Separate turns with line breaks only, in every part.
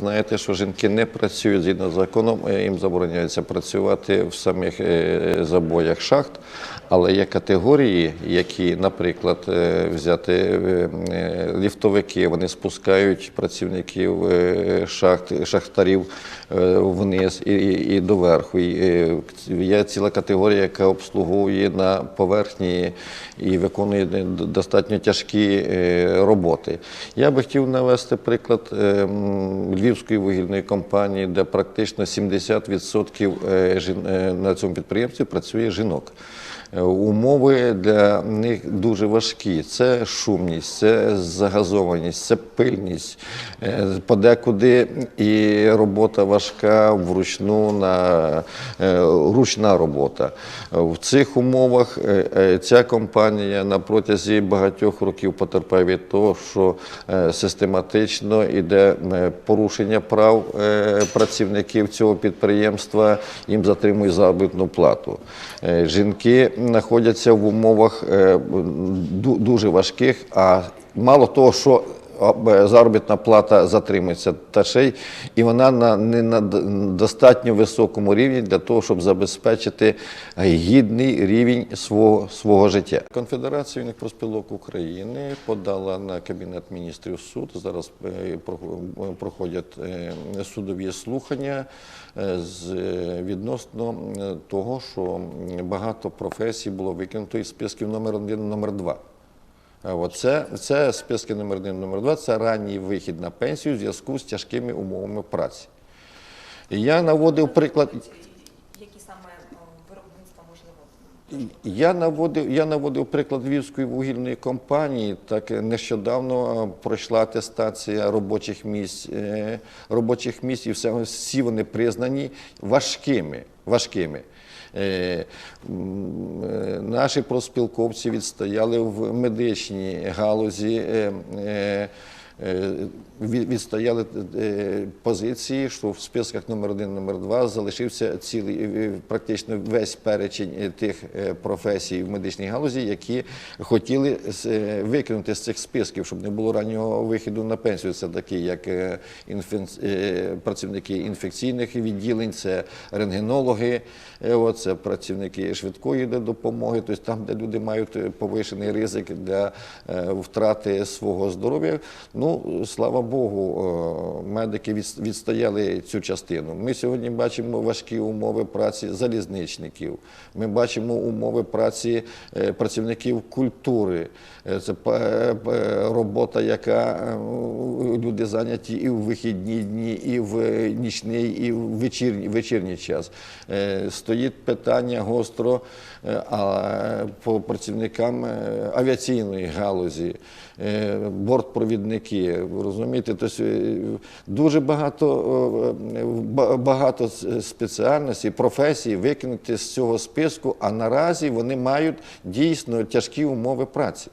Знаєте, що жінки не працюють згідно з законом, е, їм забороняється працювати в самих е, забоях шахт, але є категорії, які, наприклад, е, взяти ліфтовики, вони спускають працівників шахт, шахтарів вниз і, і, доверху. Є ціла категорія, яка обслуговує на поверхні і виконує достатньо тяжкі роботи. Я би хотів навести приклад Львівської вугільної компанії, де практично 70% е, е, на цьому підприємстві працює жінок. Е, Умови для них дуже важкі. Це шумність, це загазованість, це пильність. Е, Подекуди і робота важка вручну на е, ручна робота. В цих умовах ця компанія на протязі багатьох років потерпає від того, що систематично йде порушення прав працівників цього підприємства, їм затримують заробітну плату. Жінки знаходяться в умовах е, ду- дуже важких, а мало того, що заробітна плата затримується, та ще й і вона на не на достатньо високому рівні для того, щоб забезпечити гідний рівень свого, свого життя. Конфедерація вільних профспілок України подала на кабінет міністрів суд. Зараз е, про- проходять е, судові слухання е, з відносно того, що багато професій було викинуто із списків номер 1 номер 2 От Це, це списки номер 1 номер 2 це ранній вихід на пенсію в зв'язку з тяжкими умовами праці. Я наводив приклад. Я наводив, я наводив приклад Львівської вугільної компанії. Так е, нещодавно е, пройшла атестація робочих місць, е, робочих місць, і все, всі вони признані важкими. важкими. Наші проспілковці відстояли в медичній галузі. Е, від- відстояли е, позиції, що в списках номер 1 номер 2 залишився цілий е, практично весь перечень тих професій в медичній галузі, які хотіли викинути з цих списків, щоб не було раннього виходу на пенсію. Це такі, як працівники інфекційних відділень, це рентгенологи, це працівники швидкої допомоги, тобто там, де люди мають повишений ризик для втрати свого здоров'я. Ну, слава Богу, е, медики відстояли цю частину. Ми сьогодні бачимо важкі умови праці залізничників. Ми бачимо умови праці е, працівників культури. Е, Це робота, яка люди зайняті і в вихідні дні, і в нічний, і в вечірній, вечірній час. Стоїть питання гостро по працівникам авіаційної галузі, е, Ви розумієте, тобто е, дуже багато, е, ба- багато спеціальностей, професій викинути з цього списку, а наразі вони мають дійсно тяжкі умови праці.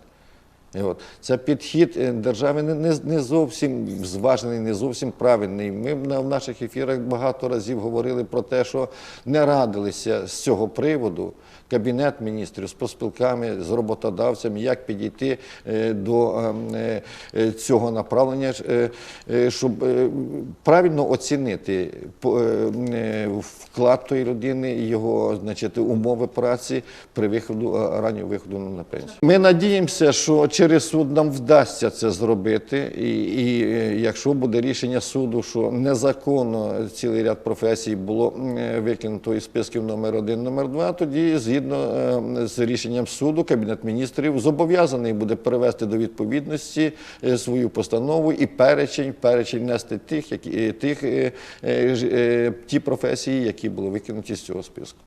І от. Це підхід е, держави не, не, зовсім зважений, не зовсім правильний. Ми в наших ефірах багато разів говорили про те, що не радилися з цього приводу Кабінет міністрів з поспілками, з роботодавцями, як підійти е, до е, е, цього направлення, щоб правильно оцінити вклад тої людини, його значить, умови праці при виходу раннього виходу на пенсію. Ми надіємося, що через суд нам вдасться це зробити, і, і е, якщо буде рішення суду, що незаконно цілий ряд професій було викинуто із списків номер 1 номер 2 тоді згідно е, з рішеннем суду Кабінет міністрів зобов'язаний буде привести до відповідності е, свою постанову і перечень, перечень нести тих, які тих ті професії, які були викинуті з цього списку.